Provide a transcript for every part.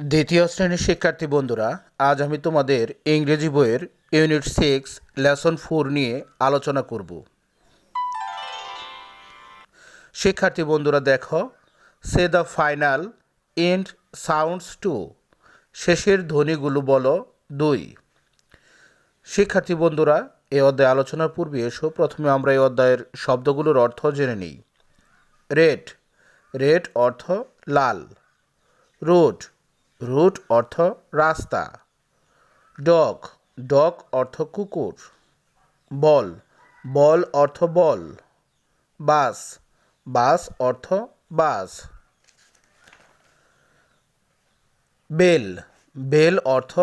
দ্বিতীয় শ্রেণির শিক্ষার্থী বন্ধুরা, আজ আমি তোমাদের ইংরেজি বইয়ের ইউনিট সিক্স, লেসন ফোর নিয়ে আলোচনা করব। শিক্ষার্থী বন্ধুরা, দেখো, say the final end sounds to. শেষের ধ্বনিগুলো বলো দুই। শিক্ষার্থী বন্ধুরা এই অধ্যায় আলোচনার পূর্বে এসো, প্রথমে আমরা এই অধ্যায়ের শব্দগুলোর অর্থ জেনে নিই। রেড। রেড অর্থ লাল। রোড। রুট অর্থ রাস্তা। ডগ ডগ অর্থ কুকুর। বল বল অর্থ বল। বাস বাস অর্থ বাস। বেল বেল অর্থ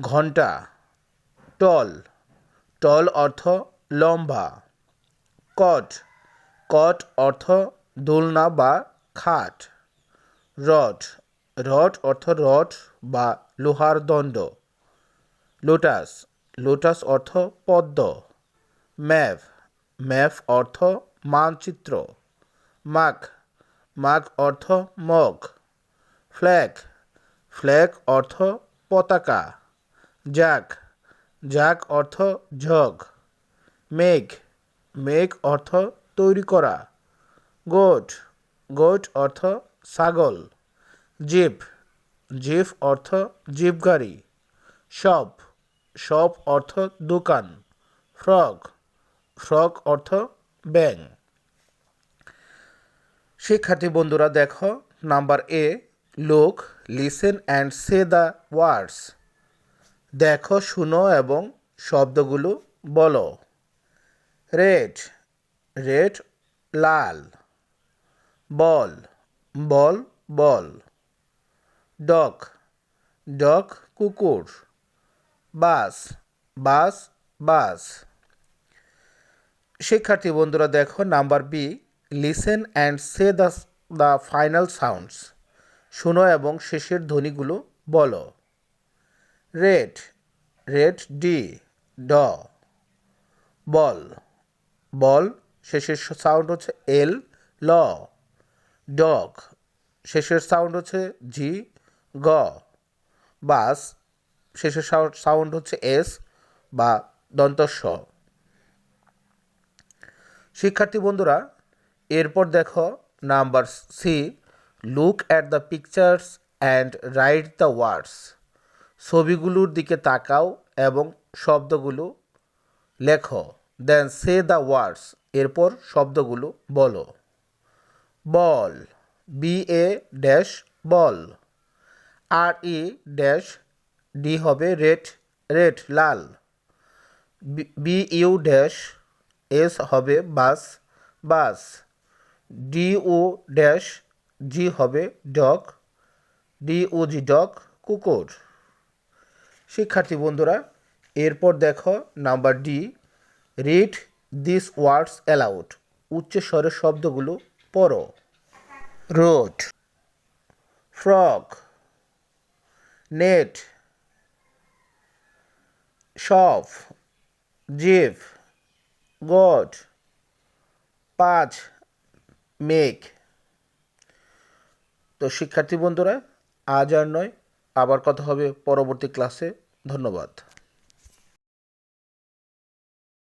ঘণ্টা। টল টল অর্থ লম্বা। কট কট অর্থ দোলনা বা খাট। রড রড অর্থ রড বা লোহার দণ্ড। লোটাস লোটাস অর্থ পদ্ম। ম্যাপ ম্যাপ অর্থ মানচিত্র। মাগ মাগ অর্থ মগ। ফ্ল্যাগ ফ্ল্যাগ অর্থ পতাকা। জাগ জাগ অর্থ ঝগ মেঘ মেঘ অর্থ তৈরি করা। গোট গোট অর্থ ছাগল। জিপ জিপ অর্থ জিপ গাড়ি শপ শপ অর্থ দোকান, ফ্রগ ফ্রগ অর্থ ব্যাং শিক্ষার্থী বন্ধুরা, দেখো, number A, look listen and say the words দেখো, শুনো এবং শব্দগুলো বলো। রেড রেড লাল। Ball ball ball. Dog dog কুকুর, বাস বাস বাস। শিক্ষার্থী বন্ধুরা, দেখো number B listen and say the the final sounds শুনো এবং শেষের ধ্বনিগুলো বলো। রেড রেড ডি ড বল। বল, শেষের সাউন্ড হচ্ছে এল ল। ডগ শেষের সাউন্ড হচ্ছে জি গ, বাস শেষের সাউন্ড হচ্ছে এস বা দন্তস্ব। শিক্ষার্থী বন্ধুরা, এরপর দেখো number C look at the pictures and write the words ছবিগুলোর দিকে তাকাও এবং শব্দগুলো লেখো। দেন সে দ্য ওয়ার্ডস এরপর শব্দগুলো বলো। Ball B A dash ball. R E dash D হবে রেড রেড লাল। বি ইউ ড্যাশ এস হবে bus bus. D O dash G হবে dog D O G dog কুকুর। শিক্ষার্থী বন্ধুরা, এরপর দেখো number D read this words aloud উচ্চস্বরে শব্দগুলো পড়ো। রোড ফ্রগ নেট সব জিভ, গড, পাঁচ, মেঘ। তো শিক্ষার্থী বন্ধুরা, আজ আর নয়, আবার কথা হবে পরবর্তী ক্লাসে। ধন্যবাদ।